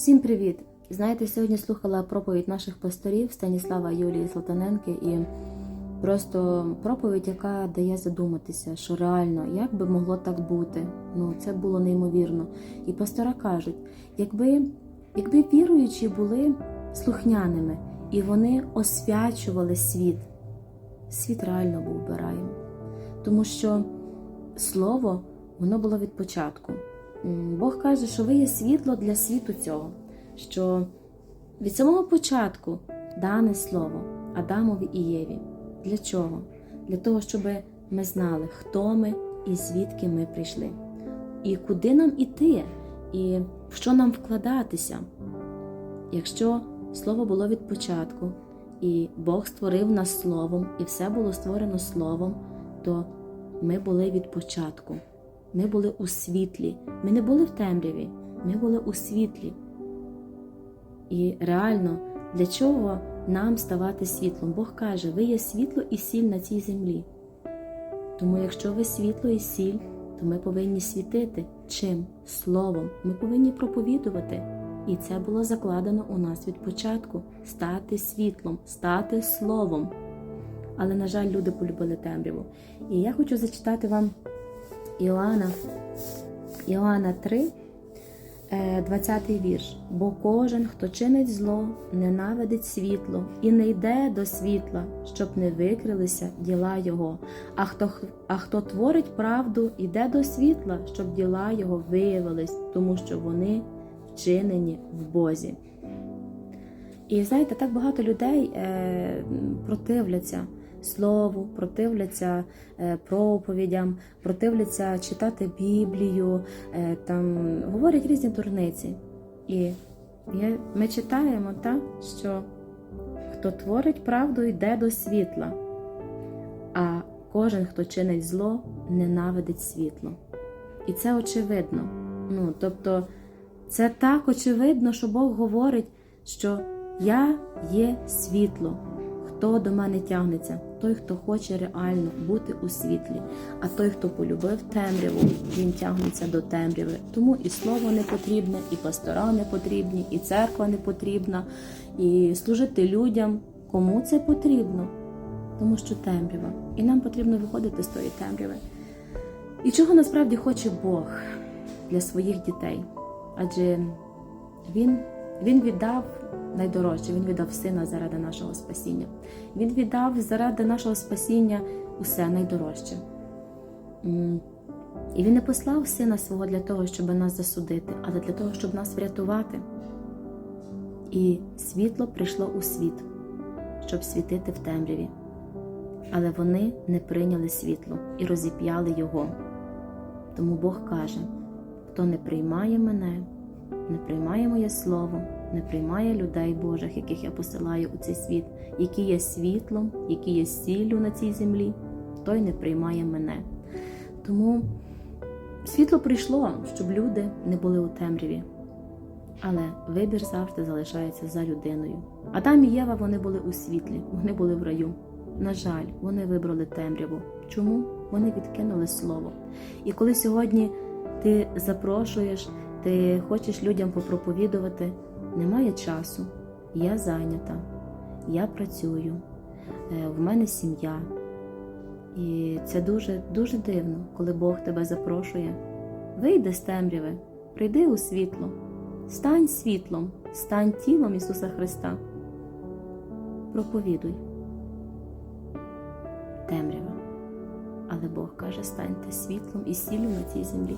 Всім привіт! Знаєте, сьогодні слухала проповідь наших пасторів Станіслава Юлії Салтаненки і просто проповідь, яка дає задуматися, що реально, як би могло так бути. Ну, це було неймовірно. І пастора кажуть, якби, якби віруючі були слухняними і вони освячували світ, світ реально був бираєм. Тому що слово, воно було від початку. Бог каже, що ви є світло для світу цього, що від самого початку дане слово Адамові і Єві. Для чого? Для того, щоб ми знали, хто ми і звідки ми прийшли, і куди нам іти, і в що нам вкладатися. Якщо слово було від початку, і Бог створив нас словом, і все було створено словом, то ми були від початку. Ми були у світлі. Ми не були в темряві, ми були у світлі. І реально, для чого нам ставати світлом? Бог каже, ви є світло і сіль на цій землі. Тому, якщо ви світло і сіль, то ми повинні світити чим? Словом. Ми повинні проповідувати. І це було закладено у нас від початку стати світлом, стати словом. Але, на жаль, люди полюбили темряву. І я хочу зачитати вам Іоанна, Іоанна 3, е, 20 вірш. Бо кожен, хто чинить зло, ненавидить світло і не йде до світла, щоб не викрилися діла Його. А хто, а хто творить правду, йде до світла, щоб діла Його виявились, тому що вони вчинені в Бозі. І знаєте, так багато людей е, противляться слову, противляться е, проповідям, противляться читати Біблію, е, там говорять різні дурниці. І ми читаємо, так, що хто творить правду, йде до світла, а кожен, хто чинить зло, ненавидить світло. І це очевидно. Ну, тобто, це так очевидно, що Бог говорить, що я є світло. Хто до мене тягнеться? Той, хто хоче реально бути у світлі. А той, хто полюбив темряву, він тягнеться до темряви. Тому і слово не потрібне, і пастора не потрібні, і церква не потрібна, і служити людям. Кому це потрібно? Тому що темрява. І нам потрібно виходити з тої темряви. І чого насправді хоче Бог для своїх дітей? Адже Він, він віддав найдорожче, Він віддав сина заради нашого спасіння. Він віддав заради нашого спасіння усе найдорожче. І він не послав сина свого для того, щоб нас засудити, але для того, щоб нас врятувати. І світло прийшло у світ, щоб світити в темряві. Але вони не прийняли світло і розіп'яли його. Тому Бог каже: хто не приймає мене, не приймає моє слово, не приймає людей Божих, яких я посилаю у цей світ, які є світлом, які є сіллю на цій землі, той не приймає мене. Тому світло прийшло, щоб люди не були у темряві. Але вибір завжди залишається за людиною. Адам і Єва вони були у світлі, вони були в раю. На жаль, вони вибрали темряву. Чому? Вони відкинули слово. І коли сьогодні ти запрошуєш, ти хочеш людям попроповідувати, немає часу. Я зайнята, я працюю, е, в мене сім'я. І це дуже дуже дивно, коли Бог тебе запрошує. Вийди з темряви, прийди у світло, стань світлом, стань тілом Ісуса Христа. Проповідуй. Темрява. Але Бог каже, станьте світлом і сіллю на цій землі.